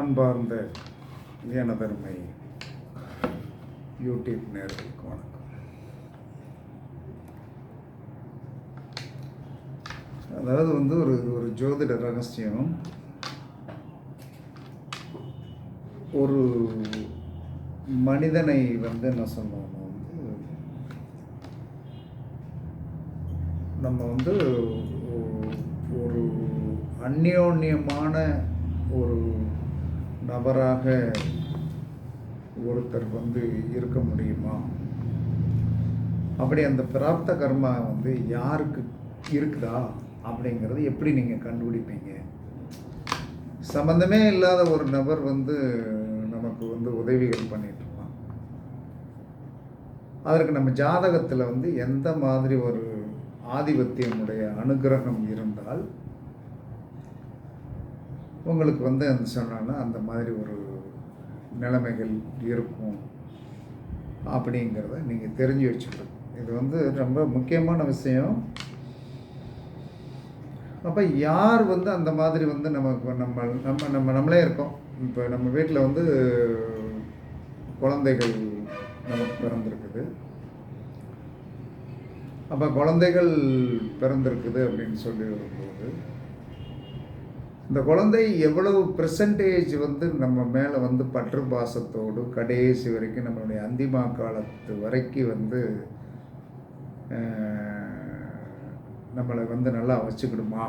அன்பார்ந்த எனதருமை யூடியூப் நேர்களுக்கு வணக்கம். அதாவது வந்து ஒரு ஒரு ஜோதிட ரகசியம். ஒரு மனிதனை வந்து என்ன சொல்லுவாங்க வந்து நம்ம வந்து ஒரு அந்யோன்யமான ஒரு நபராக ஒருத்தர் வந்து இருக்க முடியுமா? அப்படி அந்த பிராப்த கர்மா வந்து யாருக்கு இருக்குதா அப்படிங்கிறது எப்படி நீங்கள் கண்டுபிடிப்பீங்க? சம்மந்தமே இல்லாத ஒரு நபர் வந்து நமக்கு வந்து உதவிகள் பண்ணிட்டு அதற்கு நம்ம ஜாதகத்தில் வந்து எந்த மாதிரி ஒரு ஆதிபத்தியமுடைய அனுகிரகம் இருந்தால் உங்களுக்கு வந்து அந்த சொன்னான்னா அந்த மாதிரி ஒரு நிலைமைகள் இருக்கும் அப்படிங்கிறத நீங்கள் தெரிஞ்சு வச்சுக்கணும். இது வந்து ரொம்ப முக்கியமான விஷயம். அப்போ யார் வந்து அந்த மாதிரி வந்து நமக்கு நம்ம நம்ம நம்ம நம்மளே இருக்கோம். இப்போ நம்ம வீட்டில் வந்து குழந்தைகள் நமக்கு பிறந்திருக்குது. அப்போ குழந்தைகள் பிறந்திருக்குது அப்படின்னு சொல்லி வரும்போது இந்த குழந்தை எவ்வளவு பெர்சன்டேஜ் வந்து நம்ம மேலே வந்து பற்று பாசத்தோடு கடைசி வரைக்கும் நம்மளுடைய அந்திமா காலத்து வரைக்கும் வந்து நம்மளை வந்து நல்லா வச்சுக்கிடுமா?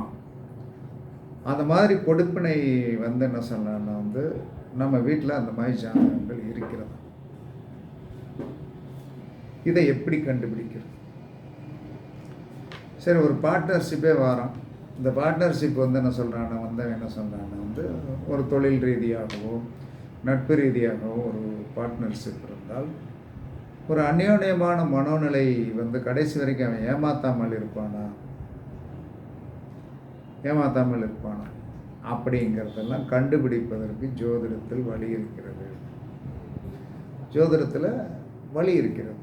அந்த மாதிரி கொடுப்பினை வந்து என்ன சொல்லலாம்னா வந்து நம்ம வீட்டில் அந்த மாதிரி ஜாதகங்கள் இருக்கிறது. இதை எப்படி கண்டுபிடிக்கிறது? சரி ஒரு பார்ட்னர்ஷிப்பே வரோம். இந்த பார்ட்னர்ஷிப் வந்து என்ன சொல்கிறான்னா வந்து என்ன சொல்கிறான்னா வந்து ஒரு தொழில் ரீதியாகவோ நட்பு ரீதியாகவோ ஒரு பார்ட்னர்ஷிப் இருந்தால் ஒரு அந்யோன்யமான மனோநிலை வந்து கடைசி வரைக்கும் அவன் ஏமாத்தாமல் இருப்பானா? ஏமாத்தாமல் இருப்பானா? அப்படிங்கிறதெல்லாம் கண்டுபிடிப்பதற்கு ஜோதிடத்தில் வழி இருக்கிறது. ஜோதிடத்தில் வழி இருக்கிறது.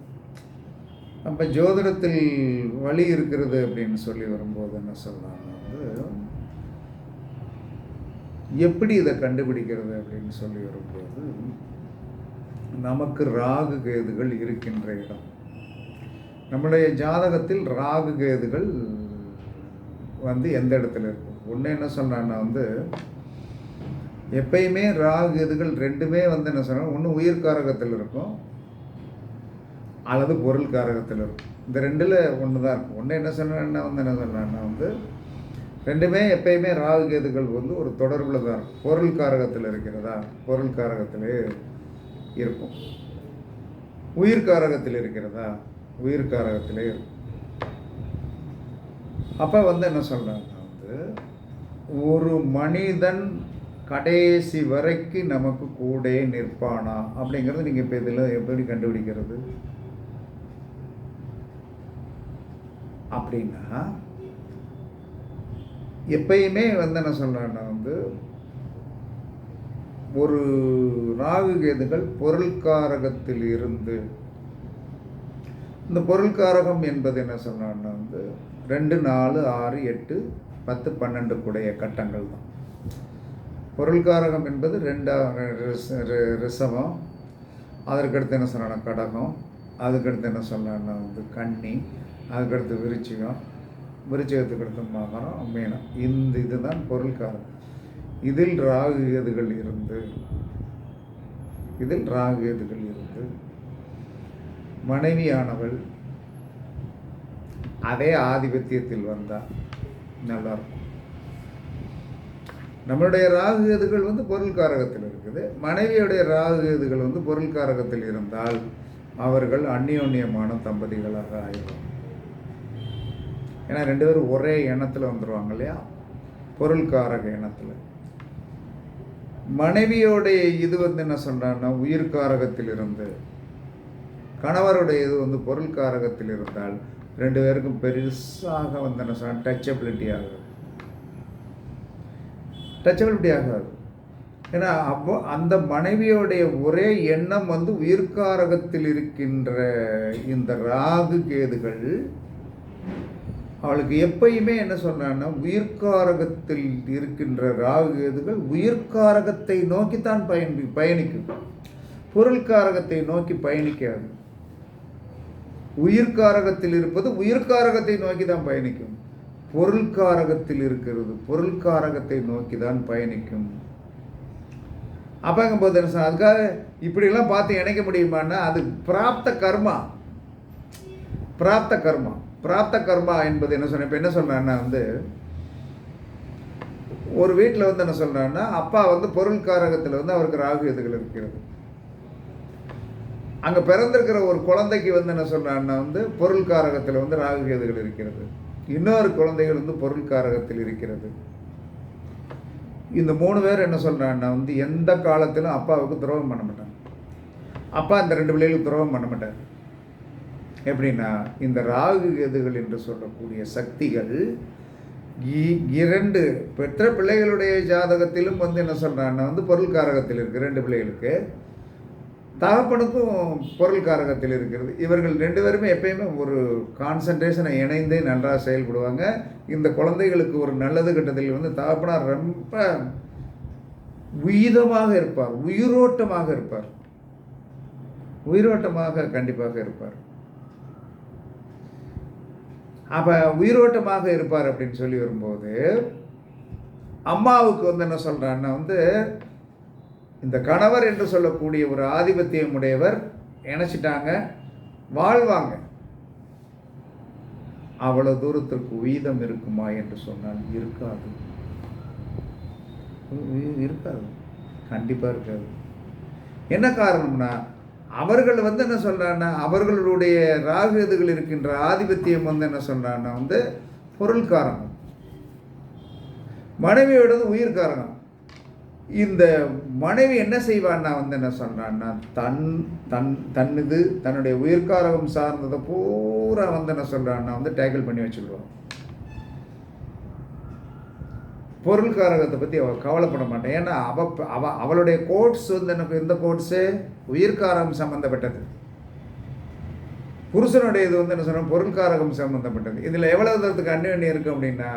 அப்போ ஜோதிடத்தில் வழி இருக்கிறது அப்படின்னு சொல்லி வரும்போது என்ன சொல்லலாம் வந்து எப்படி இதை கண்டுபிடிக்கிறது அப்படின்னு சொல்லி வரும்போது நமக்கு ராகு கேதுகள் இருக்கின்ற இடம். நம்முடைய ஜாதகத்தில் ராகு கேதுகள் வந்து எந்த இடத்துல இருக்கும்? ஒன்று என்ன சொல்கிறான்னா வந்து எப்பயுமே ராகு கேதுகள் ரெண்டுமே வந்து என்ன சொல்கிறாங்க ஒன்று உயிர் காரகத்தில் இருக்கும் அல்லது பொருள் காரகத்தில் இருக்கும். இந்த ரெண்டில் ஒன்று தான் இருக்கும். ஒன்று என்ன சொன்னா வந்து என்ன சொன்னான்னா வந்து ரெண்டுமே எப்பயுமே ராகு கேதுகள் வந்து ஒரு தொடர்பில் தான் இருக்கும். பொருள் காரகத்தில் இருக்கிறதா? பொருள் காரகத்திலே இருக்கும். உயிர் காரகத்தில் இருக்கிறதா? உயிர் காரகத்திலே இருக்கும். அப்போ வந்து என்ன சொல்கிறாங்கன்னா வந்து ஒரு மனிதன் கடைசி வரைக்கும் நமக்கு கூட நிற்பானா? அப்படிங்கிறது நீங்கள் இப்போ இதில் எப்படி கண்டுபிடிக்கிறது? அப்படின்னா எப்பயுமே வந்து என்ன சொல்கிறேன்னா வந்து ஒரு ராகு கேதுகள் பொருள்காரகத்தில் இருந்து இந்த பொருள்காரகம் என்பது என்ன சொன்னான்னா வந்து ரெண்டு நாலு ஆறு எட்டு பத்து பன்னெண்டு கூடைய கட்டங்கள் தான். பொருள்காரகம் என்பது ரெண்டா ரிசவம் ரி- அதற்கடுத்து என்ன சொன்னா கடகம் அதுக்கடுத்து என்ன சொன்னா வந்து கன்னி அதுக்கடுத்து விருச்சிகம் விருச்சிகத்துக்கு அடுத்த மகனம் மீனம் இந்த இதுதான் பொருள்காரகம் இதில் ராகு கேதுகள் இருந்து? இதில் ராகு கேதுகள் இருந்து? மனைவியானவள் அதே ஆதிபத்தியத்தில் வந்தால் நல்லா இருக்கும் நம்மளுடைய ராகு கேதுகள் வந்து பொருள் காரகத்தில் இருக்குது. மனைவியுடைய ராகு கேதுகள் வந்து பொருள் காரகத்தில் இருந்தால் அவர்கள் அந்யோன்யமான தம்பதிகளாக ஆயிடும். ஏன்னா ரெண்டு பேரும் ஒரே எண்ணத்தில் வந்துடுவாங்க இல்லையா? பொருள்காரக எண்ணத்தில். மனைவியோடைய இது வந்து என்ன சொல்கிறான்னா உயிர்காரகத்தில் இருந்து கணவருடைய இது வந்து பொருள்காரகத்தில் இருந்தால் ரெண்டு பேருக்கும் பெருசாக வந்து என்ன சொன்னால் டச்சபிலிட்டி ஆகுது. டச்சபிலிட்டி ஆகாது. ஏன்னா அப்போ அந்த மனைவியோடைய ஒரே எண்ணம் வந்து உயிர்காரகத்தில் இருக்கின்ற இந்த ராகு கேதுகள் அவளுக்கு எப்பயுமே என்ன சொன்னான்னா உயிர்காரகத்தில் இருக்கின்ற ராகு கேதுகள் உயிர்காரகத்தை நோக்கித்தான் பயணி பயணிக்கும். பொருள்காரகத்தை நோக்கி பயணிக்காது. உயிர்காரகத்தில் இருப்பது உயிர்காரகத்தை நோக்கி தான் பயணிக்கும். பொருள்காரகத்தில் இருக்கிறது பொருள்காரகத்தை நோக்கி தான் பயணிக்கும். அப்போங்கும்போது என்ன அதுக்காக இப்படியெல்லாம் பார்த்து இணைக்க முடியுமான்னா அது பிராப்த கர்மா. பிராப்த கர்மா. பிராப்த கர்மா என்பது என்ன சொன்னேன் இப்போ என்ன சொல்கிறேன்னா வந்து ஒரு வீட்டில் வந்து என்ன சொல்கிறான்னா அப்பா வந்து பொருள்காரகத்தில் வந்து அவருக்கு ராகு எதுகள் இருக்கிறது. அங்கே பிறந்திருக்கிற ஒரு குழந்தைக்கு வந்து என்ன சொல்கிறான்னா வந்து பொருள்காரகத்தில் வந்து ராகு கேதுகள் இருக்கிறது. இன்னொரு குழந்தைகள் வந்து பொருள்காரகத்தில் இருக்கிறது. இந்த மூணு பேர் என்ன சொல்கிறான்னா வந்து எந்த காலத்திலும் அப்பாவுக்கு துரோகம் பண்ண மாட்டாங்க. அப்பா இந்த ரெண்டு பிள்ளைகளுக்கு துரோகம் பண்ண மாட்டார். எப்படின்னா இந்த ராகு கேதுகள் என்று சொல்லக்கூடிய சக்திகள் இரண்டு பெற்ற பிள்ளைகளுடைய ஜாதகத்திலும் வந்து என்ன சொல்கிறான்னா வந்து பொருள்காரகத்தில் இருக்குது ரெண்டு பிள்ளைகளுக்கு. தகப்பனுக்கும் பொருள்காரகத்தில் இருக்கிறது. இவர்கள் ரெண்டு பேருமே எப்பயுமே ஒரு கான்சன்ட்ரேஷனை இணைந்தே நன்றாக செயல்படுவாங்க. இந்த குழந்தைகளுக்கு ஒரு நல்லது கட்டத்தில் வந்து தகப்பனார் ரொம்ப உயிதமாக இருப்பார் உயிரோட்டமாக இருப்பார். உயிரோட்டமாக கண்டிப்பாக இருப்பார். அப்போ உயிரோட்டமாக இருப்பார் அப்படின்னு சொல்லி வரும்போது அம்மாவுக்கு வந்து என்ன சொல்கிறான்னா வந்து இந்த கணவர் என்று சொல்லக்கூடிய ஒரு ஆதிபத்தியம் உடையவர் இணைச்சிட்டாங்க வாழ்வாங்க. அவ்வளோ தூரத்திற்கு உயிதம் இருக்குமா என்று சொன்னால் இருக்காது. இருக்காது. கண்டிப்பாக இருக்காது. என்ன காரணம்னா அவர்கள் வந்து என்ன சொல்கிறான்னா அவர்களுடைய ராகுதுகள் இருக்கின்ற ஆதிபத்தியம் வந்து என்ன சொல்கிறான்னா வந்து பொருள் காரணம் மனைவியோடது உயிர் காரணம் இந்த மனைவி என்ன செய்வான்னா வந்து என்ன சொல்கிறான்னா தன் தன் தன்னுது தன்னுடைய உயிர்காரகம் சார்ந்ததை பூரா வந்து என்ன சொல்கிறான்னா வந்து டேக்கிள் பண்ணி வச்சுக்கிடுவான் பொருள்காரகத்தை பற்றி அவள் கவலைப்பட மாட்டேன். ஏன்னா அவ அவ அவளுடைய கோட்ஸ் வந்து எனக்கு எந்த கோட்ஸு உயிர்காரகம் சம்மந்தப்பட்டது புருஷனுடைய இது வந்து என்ன சொன்ன பொருள்காரகம் சம்மந்தப்பட்டது இதில் எவ்வளவு தூரத்துக்கு அந்யோன்யம் இருக்குது அப்படின்னா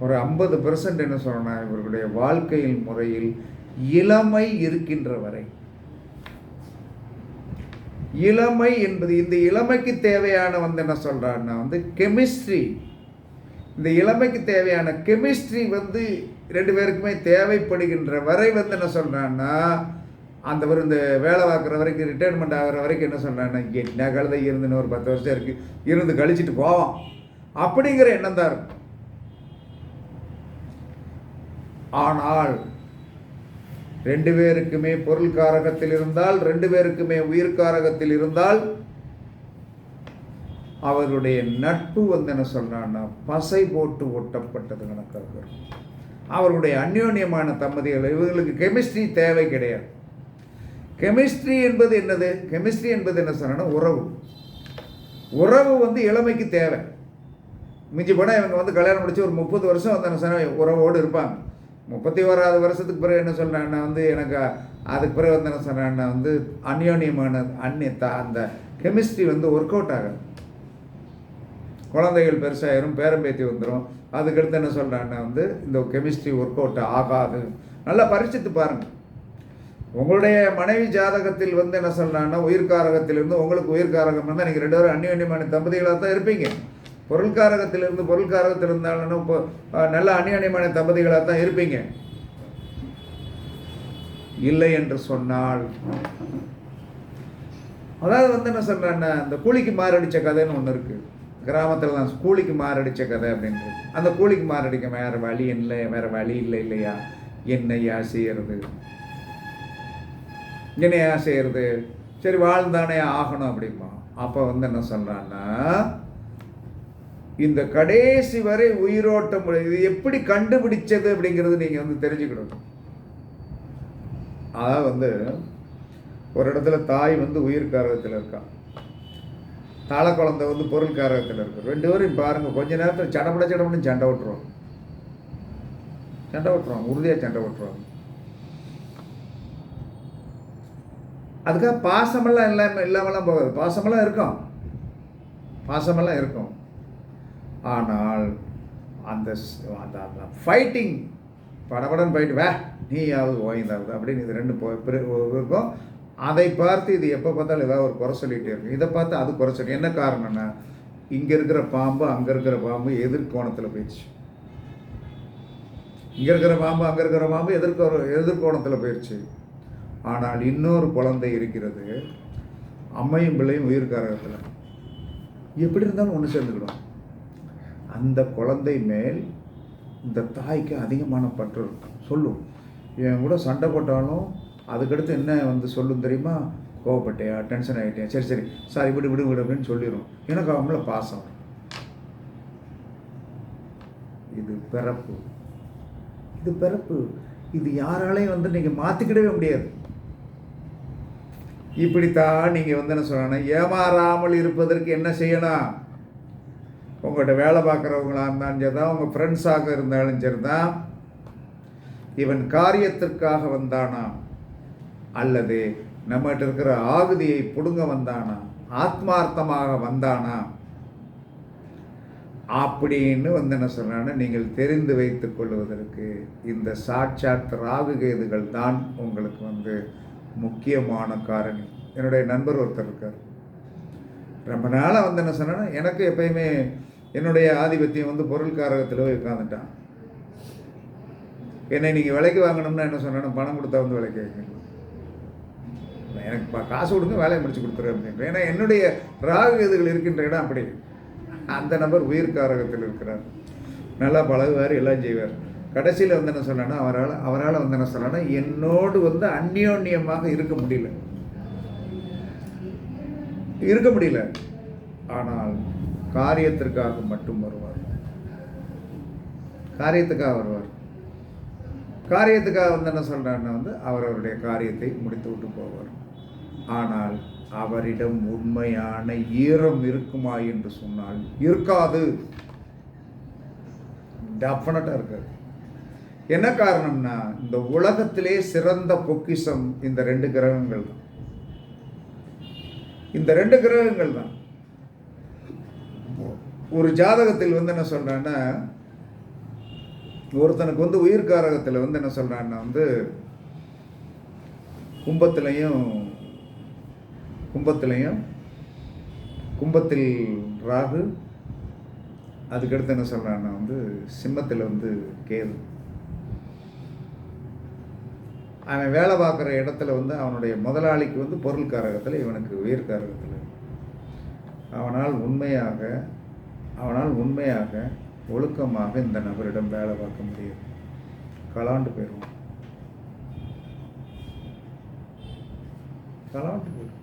ஒரு ஐம்பது பெர்சன்ட் என்ன சொல்லணும் இவர்களுடைய வாழ்க்கையில் முறையில் இளமை இருக்கின்ற வரை. இளமை என்பது இந்த இளமைக்கு தேவையான வந்து என்ன சொல்கிறான்னா வந்து கெமிஸ்ட்ரி இந்த இளமைக்கு தேவையான கெமிஸ்ட்ரி வந்து ரெண்டு பேருக்குமே தேவைப்படுகின்ற வரை வந்து என்ன சொல்கிறான்னா அந்த ஒரு இந்த வேலை பார்க்குற வரைக்கும் ரிட்டைர்மெண்ட் ஆகிற வரைக்கும் என்ன சொல்கிறான்னா என்ன கழுதை இருந்துன்னு ஒரு பத்து வருஷம் இருக்குது இருந்து கழிச்சிட்டு போவோம் அப்படிங்கிற எண்ணம் தான் இருக்கும். ஆனால் ரெண்டு பேருக்குமே பொருள் காரகத்தில் இருந்தால் ரெண்டு பேருக்குமே உயிர் காரகத்தில் இருந்தால் அவருடைய நட்பு வந்து என்ன சொல்கிறான்னா பசை போட்டு ஒட்டப்பட்டது கணக்காக அவருடைய அந்யோன்யமான தம்பதிகள் இவர்களுக்கு கெமிஸ்ட்ரி தேவை கிடையாது. கெமிஸ்ட்ரி என்பது என்னது? கெமிஸ்ட்ரி என்பது என்ன சொன்னா உறவு. உறவு வந்து இளமைக்கு தேவை. மிஞ்சி போனால் இவங்க வந்து கல்யாணம் முடிச்சு ஒரு முப்பது வருஷம் வந்து என்ன சொன்னால் உறவோடு இருப்பாங்க. முப்பத்தி ஓராது வருஷத்துக்கு பிறகு என்ன சொல்கிறான்னா வந்து எனக்கு அதுக்கு பிறகு வந்து என்ன சொன்னான்னா வந்து அந்யோன்யமான அந்நிய அந்த கெமிஸ்ட்ரி வந்து ஒர்க் அவுட் ஆகாது. குழந்தைகள் பெருசாயிரும் பேரம்பேத்தி வந்துடும் அதுக்கடுத்து என்ன சொல்கிறான்னா வந்து இந்த கெமிஸ்ட்ரி ஒர்க் அவுட் ஆகாது. நல்லா பரிசித்து பாருங்கள் உங்களுடைய மனைவி ஜாதகத்தில் வந்து என்ன சொல்கிறாங்கன்னா உயிர்காரகத்திலிருந்து உங்களுக்கு உயிர்காரகம் இருந்தால் நீங்கள் ரெண்டு பேரும் அந்யோன்யமான தம்பதிகளாக தான் இருப்பீங்க. பொருள்காரகத்திலிருந்து பொருள்காரகத்தில் இருந்தாலும் இப்போ நல்ல அந்நியமான தம்பதிகளாக தான் இருப்பீங்க. இல்லை என்று சொன்னால் அதாவது வந்து என்ன சொல்கிறேன்னா இந்த கூலிக்கு மாரடிச்ச கதைன்னு ஒன்று இருக்குது கிராமத்தில் தான் கூலிக்கு மாரடித்த கதை அப்படின்றது. அந்த கூலிக்கு மாரடிக்க வேற வழி இல்லை வேற வழி இல்லை இல்லையா? என்னையா செய்கிறது என்னையா செய்யறது? சரி வாழ்ந்தானே ஆகணும் அப்படிமா அப்போ வந்து என்ன சொல்கிறான்னா இந்த கடைசி வரை உயிரோட்டம் இது எப்படி கண்டுபிடிச்சது அப்படிங்கிறது நீங்கள் வந்து தெரிஞ்சுக்கணும். அதான் வந்து ஒரு இடத்துல தாய் வந்து உயிர்காரகத்தில் இருக்கான் தாள குழந்தை வந்து பொருள்காரகத்தில் இருக்கும் ரெண்டு பேரும் பாருங்கள் கொஞ்ச நேரத்தில் சடப்பட சடப்படன்னு சண்டை விட்டுருவோம் சண்டை விட்டுருவாங்க உறுதியாக சண்டை விட்டுருவாங்க அதுக்காக பாசமெல்லாம் இல்லாமல் இல்லாமலாம் போகாது. பாசமெல்லாம் இருக்கும். பாசமெல்லாம் இருக்கும். ஆனால் அந்த அந்த அந்த ஃபைட்டிங் படபடன் போயிட்டு வே நீயாவது ஓய்ந்தாவது அப்படின்னு இது ரெண்டு இருக்கும். அதை பார்த்து இது எப்போ பார்த்தாலும் ஏதாவது ஒரு குறை சொல்லிகிட்டே இருக்கும். இதை பார்த்து அது குறை சொல்லி என்ன காரணம்னா இங்கே இருக்கிற பாம்பு அங்கே இருக்கிற பாம்பு எதிர்கோணத்தில் போயிடுச்சு. இங்கே இருக்கிற பாம்பு அங்கே இருக்கிற பாம்பு எதிர்கோ எதிர்கோணத்தில் போயிடுச்சு. ஆனால் இன்னொரு குழந்தை இருக்கிறது. அம்மையும் பிள்ளையும் உயிர்காரகத்தில் எப்படி இருந்தாலும் ஒன்று சேர்ந்துக்கிடும். அந்த குழந்தை மேல் இந்த தாய்க்கு அதிகமான பற்று இருக்கும். சொல்லும். என் கூட சண்டை போட்டாலும் அதுக்கடுத்து என்ன வந்து சொல்லும் தெரியுமா? கோவப்பட்டியா டென்ஷன் ஆகிட்டியா சரி சரி. சாரி விடு விடு விடு அப்படின்னு சொல்லிடும் எனக்கு அவங்கள பாசம். இது பிறப்பு. இது பிறப்பு. இது யாராலையும் வந்து நீங்கள் மாற்றிக்கிடவே முடியாது. இப்படித்தான் நீங்கள் வந்து என்ன சொல்லணும்? ஏமாறாமல் இருப்பதற்கு என்ன செய்யணும்? உங்கள்கிட்ட வேலை பார்க்குறவங்களாக இருந்தாலும் சரி தான் உங்கள் ஃப்ரெண்ட்ஸாக இருந்தாலும் சரி தான் இவன் காரியத்திற்காக வந்தானா? அல்லது நம்மகிட்ட இருக்கிற ஆகுதியை பிடுங்க வந்தானா ஆத்மார்த்தமாக வந்தானா? அப்படின்னு வந்து என்ன சொல்றான்னா நீங்கள் தெரிந்து வைத்துக் கொள்வதற்கு இந்த சாட்சாத் ராகு கேதுகள் தான் உங்களுக்கு வந்து முக்கியமான காரணி. என்னுடைய நண்பர் ஒருத்தர் இருக்கார். ரொம்ப நாளாக வந்து என்ன சொன்னா எனக்கு எப்பயுமே என்னுடைய ஆதிபத்தியம் வந்து பொருள்காரகத்தில் போய் உட்காந்துட்டான் என்னை நீங்கள் விலைக்கு வாங்கணும்னா என்ன சொன்னா பணம் கொடுத்தா வந்து விலைக்கு வைக்கணும் எனக்கு காசு கொடுங்க வேலையை முடிச்சு கொடுத்துரு அப்படின்ற ஏன்னா என்னுடைய ராகு எதுகள் இருக்கின்ற இடம் அப்படி. அந்த நபர் உயிர்காரகத்தில் இருக்கிறார். நல்லா பழகுவார் எல்லாம் செய்வார். கடைசியில் வந்து என்ன சொன்னா அவரால் அவரால் வந்து என்ன சொன்னா என்னோடு வந்து அந்யோன்யமாக இருக்க முடியல. இருக்க முடியல. ஆனால் காரியத்திற்காக மட்டும் வருவார். காரியத்துக்காக வருவார். காரியத்துக்காக வந்து என்ன சொல்கிறாருன்னா வந்து அவர் அவருடைய காரியத்தை முடித்து விட்டு போவார். ஆனால் அவரிடம் உண்மையான ஈரம் இருக்குமா என்று சொன்னால் இருக்காது. டெஃபினட்டாக இருக்காது. என்ன காரணம்னா இந்த உலகத்திலே சிறந்த பொக்கிஷம் இந்த ரெண்டு கிரகங்கள் தான். இந்த ரெண்டு கிரகங்கள் தான். ஒரு ஜாதகத்தில் வந்து என்ன சொல்கிறான்னா ஒருத்தனுக்கு வந்து உயிர்காரகத்தில் வந்து என்ன சொல்கிறான்னா வந்து கும்பத்துலேயும் கும்பத்துலேயும் கும்பத்தில் ராகு அதுக்கடுத்து என்ன சொல்றான்னா வந்து சிம்மத்தில் வந்து கேது. அவன் வேலை பார்க்குற இடத்துல வந்து அவனுடைய முதலாளிக்கு வந்து பொருள் காரகத்தில் இவனுக்கு உயிர் காரகத்தில். அவனால் உண்மையாக அவனால் உண்மையாக ஒழுக்கமாக இந்த நபரிடம் வேலை பார்க்க முடியாது. கலாண்டு போயிடுவான். கலாண்டு போயிடும்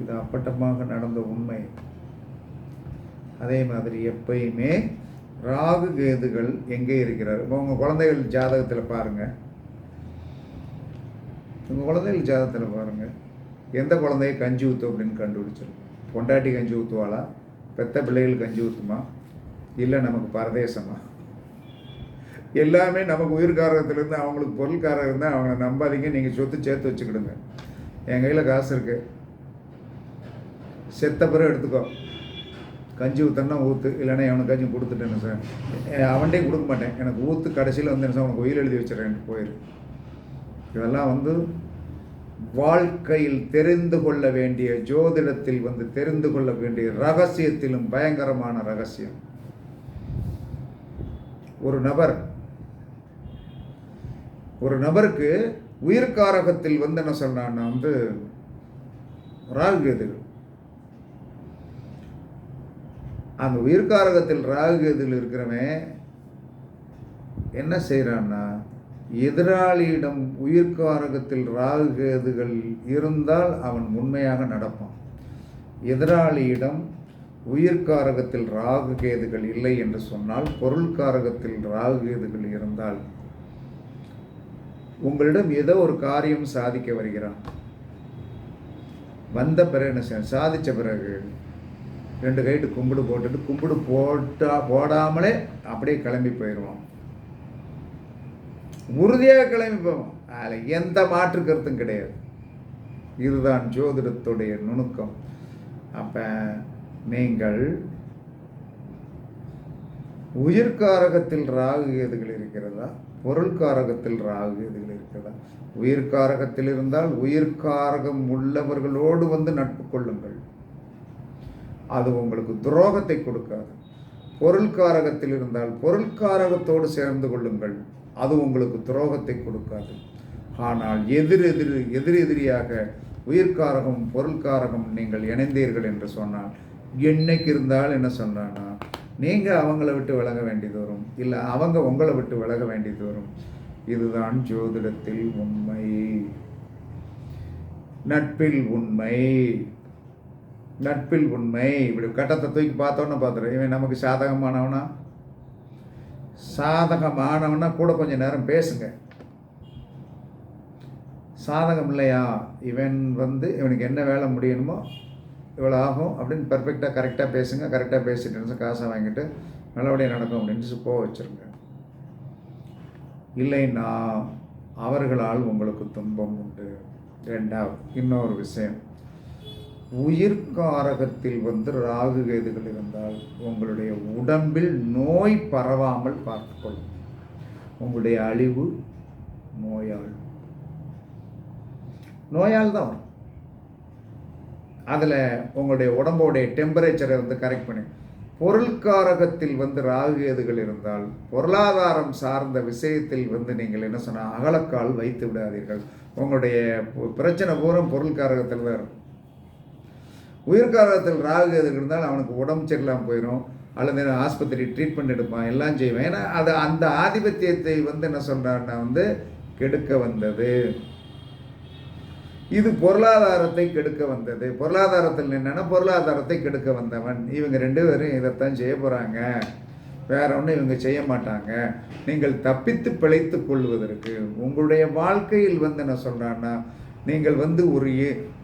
இது அப்பட்டமாக நடந்த உண்மை. அதே மாதிரி எப்பயுமே ராகு கேதுகள் எங்கே இருக்கிறார்? இப்போ உங்கள் குழந்தைகள் ஜாதகத்தில் பாருங்கள் உங்கள் குழந்தைகள் ஜாதகத்தில் பாருங்கள் எந்த குழந்தைய கஞ்சி ஊற்றும் அப்படின்னு கண்டுபிடிச்சிடும் பொண்டாட்டி கஞ்சி ஊற்றுவாளா பெத்த பிள்ளைகள் கஞ்சி ஊற்றுமா இல்லை நமக்கு பரதேசமா? எல்லாமே நமக்கு உயிர்காரகத்திலேருந்து அவங்களுக்கு பொருள்காரகம் இருந்தால் அவங்கள நம்பாதீங்க. நீங்கள் சொத்து சேர்த்து வச்சுக்கிடுங்க. என் கையில் காசு இருக்குது செத்த பிறகு எடுத்துக்கோ. கஞ்சி ஊற்றுனா ஊற்று இல்லைன்னா எவனுக்கு கஞ்சி கொடுத்துட்டேன்னு சார். அவன்கிட்டே கொடுக்க மாட்டேன். எனக்கு ஊற்று கடைசியில் வந்து என்ன சார் உனக்கு உயிர் எழுதி வச்சிடறேன் போயிரு. இதெல்லாம் வந்து வாழ்க்கையில் தெரிந்து கொள்ள வேண்டிய ஜோதிடத்தில் வந்து தெரிந்து கொள்ள வேண்டிய ரகசியத்திலும் பயங்கரமான ரகசியம். ஒரு நபர் ஒரு நபருக்கு உயிர்காரகத்தில் வந்து என்ன சொல்றான்னா வந்து ராகு கேதுகள் அந்த உயிர்காரகத்தில் ராகு கேதுகள் இருக்கிறவன் என்ன செய்கிறான்னா எதிராளியிடம் உயிர்காரகத்தில் ராகு கேதுகள் இருந்தால் அவன் உண்மையாக நடப்பான். எதிராளியிடம் உயிர்காரகத்தில் ராகு கேதுகள் இல்லை என்று சொன்னால் பொருள்காரகத்தில் ராகு கேதுகள் இருந்தால் உங்களிடம் ஏதோ ஒரு காரியம் சாதிக்க வருகிறான். வந்த பிறகு என்ன சாதித்த பிறகு ரெண்டு கைட்டு கும்பிடு போட்டுட்டு கும்பிடு போட்டா போடாமலே அப்படியே கிளம்பி போயிடுவோம் உறுதியாக கிளம்பி போவோம். அதில் எந்த மாற்று கருத்தும் கிடையாது. இதுதான் ஜோதிடத்துடைய நுணுக்கம். அப்போ நீங்கள் உயிர்காரகத்தில் ராகு கேதுகள் இருக்கிறதா? பொருள்காரகத்தில் ராகு கேதுகள் இருக்கிறதா? உயிர்காரகத்தில் இருந்தால் உயிர்காரகம் உள்ளவர்களோடு வந்து நட்பு கொள்ளுங்கள். அது உங்களுக்கு துரோகத்தை கொடுக்காது. பொருள்காரகத்தில் இருந்தால் பொருள்காரகத்தோடு சேர்ந்து கொள்ளுங்கள். அது உங்களுக்கு துரோகத்தை கொடுக்காது. ஆனால் எதிர் எதிர் எதிர் எதிரியாக உயிர்காரகம் பொருள்காரகம் நீங்கள் இணைந்தீர்கள் என்று சொன்னால் என்னைக்கு இருந்தால் என்ன சொன்னான்னா நீங்கள் அவங்கள விட்டு விலக வேண்டியது வரும் இல்லை அவங்க உங்களை விட்டு விலக வேண்டியது வரும் இதுதான் ஜோதிடத்தில் உண்மை. நட்பில் உண்மை. நட்பில் உண்மை. இப்படி கட்டத்தை தூக்கி பார்த்தோன்னு பார்த்துரு. இவன் நமக்கு சாதகமானவனா? சாதகமானவனா கூட கொஞ்சம் நேரம் பேசுங்க. சாதகம் இல்லையா? இவன் வந்து இவனுக்கு என்ன வேலை முடியணுமோ இவ்வளோ ஆகும் அப்படின்னு பர்ஃபெக்டாக கரெக்டாக பேசுங்க. கரெக்டாக பேசிட்டு காசை வாங்கிட்டு நல்லபடியாக நடக்கும் அப்படின்னு போக வச்சுருங்க. இல்லைன்னா அவர்களால் உங்களுக்கு துன்பம் உண்டு. ரெண்டாவது இன்னொரு விஷயம். உயிர்காரகத்தில் வந்து ராகு கேதுகள் இருந்தால் உங்களுடைய உடம்பில் நோய் பரவாமல் பார்த்துக்கொள்ளும் உங்களுடைய அழிவு நோயால். நோயால் தான் வரும். அதில் உங்களுடைய உடம்போடைய டெம்பரேச்சரை வந்து கரெக்ட் பண்ணி. பொருள்காரகத்தில் வந்து ராகு கேதுகள் இருந்தால் பொருளாதாரம் சார்ந்த விஷயத்தில் வந்து நீங்கள் என்ன சொன்னால் அகலக்கால் வைத்து விடாதீர்கள். உங்களுடைய பிரச்சனை பூரம் பொருள்காரகத்தில் தான் இருக்கும். உயிர்காலத்தில் ராகு எது இருந்தால் அவனுக்கு உடம்பு சரியில்லாமல் போயிடும் அல்லது ஆஸ்பத்திரி ட்ரீட்மெண்ட் எடுப்பான் எல்லாம் செய்வேன். ஏன்னா அது அந்த ஆதிபத்தியத்தை வந்து என்ன சொல்கிறான்னா வந்து கெடுக்க வந்தது. இது பொருளாதாரத்தை கெடுக்க வந்தது. பொருளாதாரத்தில் என்னென்னா பொருளாதாரத்தை கெடுக்க வந்தவன். இவங்க ரெண்டு பேரும் இதைத்தான் செய்ய போகிறாங்க வேற ஒன்றும் இவங்க செய்ய மாட்டாங்க. நீங்கள் தப்பித்து பிழைத்து கொள்வதற்கு உங்களுடைய வாழ்க்கையில் வந்து என்ன சொல்கிறான்னா நீங்கள் வந்து ஒரு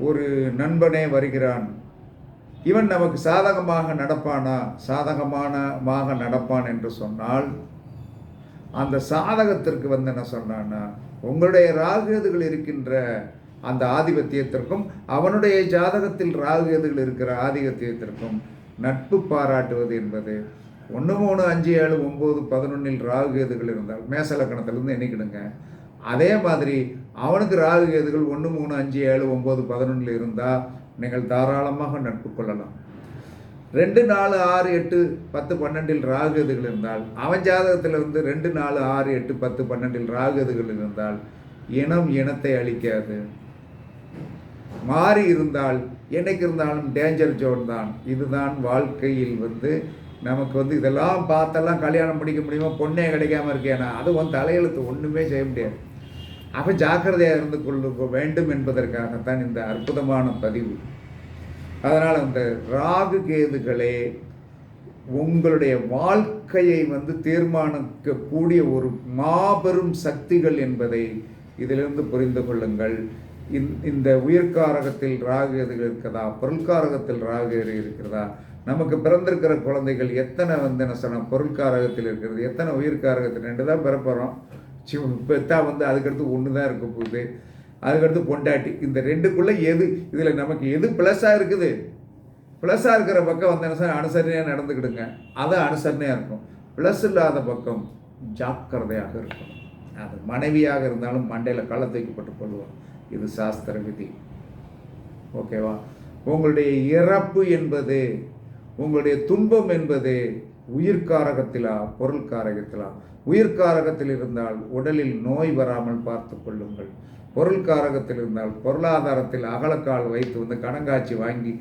ஒரு நண்பனே வருகிறான். இவன் நமக்கு சாதகமாக நடப்பானா? சாதகமானமாக நடப்பான் என்று சொன்னால் அந்த சாதகத்திற்கு வந்து என்ன சொன்னான்னா உங்களுடைய ராகுதுகள் இருக்கின்ற அந்த ஆதிபத்தியத்திற்கும் அவனுடைய ஜாதகத்தில் ராகுகேதுகள் இருக்கிற ஆதிபத்தியத்திற்கும் நட்பு பாராட்டுவது என்பது ஒன்று மூணு அஞ்சு ஏழு ஒம்பது பதினொன்றில் ராகுகேதுகள் இருந்தால் மேசலக்கணத்திலிருந்து எண்ணிக்கிடுங்க. அதே மாதிரி அவனுக்கு ராகுகேதுகள் ஒன்று மூணு அஞ்சு ஏழு ஒம்பது பதினொன்றில் இருந்தால் நீங்கள் தாராளமாக நட்பு கொள்ளலாம். ரெண்டு நாலு ஆறு எட்டு பத்து பன்னெண்டில் ராகுதுகள் இருந்தால் அவன் ஜாதகத்தில் இருந்து ரெண்டு நாலு ஆறு எட்டு பத்து பன்னெண்டில் ராகுதுகள் இருந்தால் இனம் இனத்தை அழிக்காது. மாறி இருந்தால் என்னைக்கு இருந்தாலும் டேஞ்சர் ஜோன் தான். இதுதான் வாழ்க்கையில் வந்து நமக்கு வந்து இதெல்லாம் பார்த்தெல்லாம் கல்யாணம் முடிக்க முடியுமா? பொண்ணே கிடைக்காம இருக்கேனா? அது உன் தலையெழுத்து ஒன்றுமே செய்ய முடியாது. அப்போ ஜாக்கிரதையாக இருந்து கொள்ள வேண்டும் என்பதற்காகத்தான் இந்த அற்புதமான பதிவு. அதனால் அந்த ராகு கேதுகளே உங்களுடைய வாழ்க்கையை வந்து தீர்மானிக்கக்கூடிய ஒரு மாபெரும் சக்திகள் என்பதை இதிலிருந்து புரிந்து கொள்ளுங்கள். இந்த உயிர்காரகத்தில் ராகு எதுகள் இருக்கிறதா பொருள்காரகத்தில் ராகு எது இருக்கிறதா நமக்கு பிறந்திருக்கிற குழந்தைகள் எத்தனை வந்து என்ன சொன்னால் பொருள்காரகத்தில் இருக்கிறது எத்தனை உயிர்காரகத்தில் ரெண்டு தான் பிறப்புறோம். பெத்தா வந்து அதுக்கடுத்து ஒன்று தான் இருக்க போகுது. அதுக்கடுத்து பொண்டாட்டி. இந்த ரெண்டுக்குள்ளே எது இதில் நமக்கு எது ப்ளஸ்ஸாக இருக்குது? ப்ளஸ்ஸாக இருக்கிற பக்கம் வந்து என்ன அனுசரணையாக நடந்துக்கிடுங்க. அது அனுசரணையாக இருக்கும். ப்ளஸ் இல்லாத பக்கம் ஜாக்கிரதையாக இருக்கும் அது மனைவியாக இருந்தாலும் மண்டையில் களை தூக்கப்பட்டு கொள்வோம். இது சாஸ்திர விதி. ஓகேவா உங்களுடைய இறப்பு என்பது உங்களுடைய துன்பம் என்பது உயிர்காரகத்திலா பொருள்காரகத்திலா. உயிர்காரகத்தில் இருந்தால் உடலில் நோய் வராமல் பார்த்து கொள்ளுங்கள். பொருள்காரகத்தில் இருந்தால் பொருளாதாரத்தில் அகலக்கால் வைத்து வந்து கணங்காட்சி வாங்கி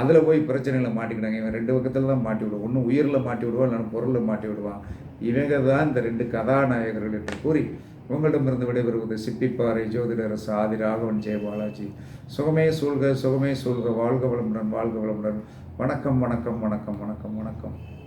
அதில் போய் பிரச்சனையில் மாட்டிக்கிட்டாங்க. இவன் ரெண்டு பக்கத்தில் தான் மாட்டி விடுவான். ஒன்று உயிரில் மாட்டி விடுவான் இல்லைன்னு பொருளில் மாட்டி விடுவான். இவங்க தான் இந்த ரெண்டு கதாநாயகர்கள் என்று கூறி உங்களிடமிருந்து விடைபெறுவது சிப்பிப்பாறை ஜோதிடரசு ஆதி ராகவன் ஜெய பாலாஜி. சுகமே சூழ்க சுகமே சூழ்க. வாழ்க வளமுடன் வாழ்க வளமுடன். வணக்கம் வணக்கம் வணக்கம் வணக்கம் வணக்கம்.